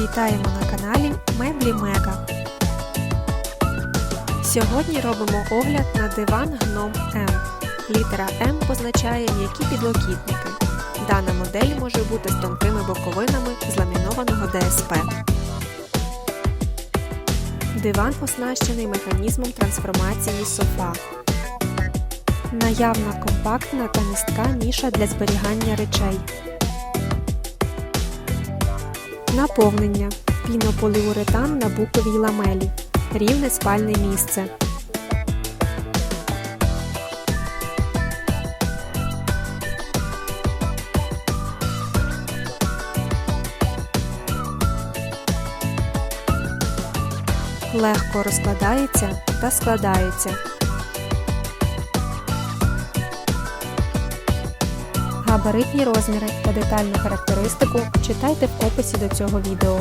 Вітаємо на каналі Меблі Мега. Сьогодні робимо огляд на диван Гном М. Літера М позначає м'які підлокітники. Дана модель може бути з тонкими боковинами з ламінованого ДСП. Диван оснащений механізмом трансформації софа. Наявна компактна та містка ніша для зберігання речей. Наповнення. Пінополіуретан на буковій ламелі. Рівне спальне місце. Легко розкладається та складається. Габаритні розміри та детальну характеристику читайте в описі до цього відео.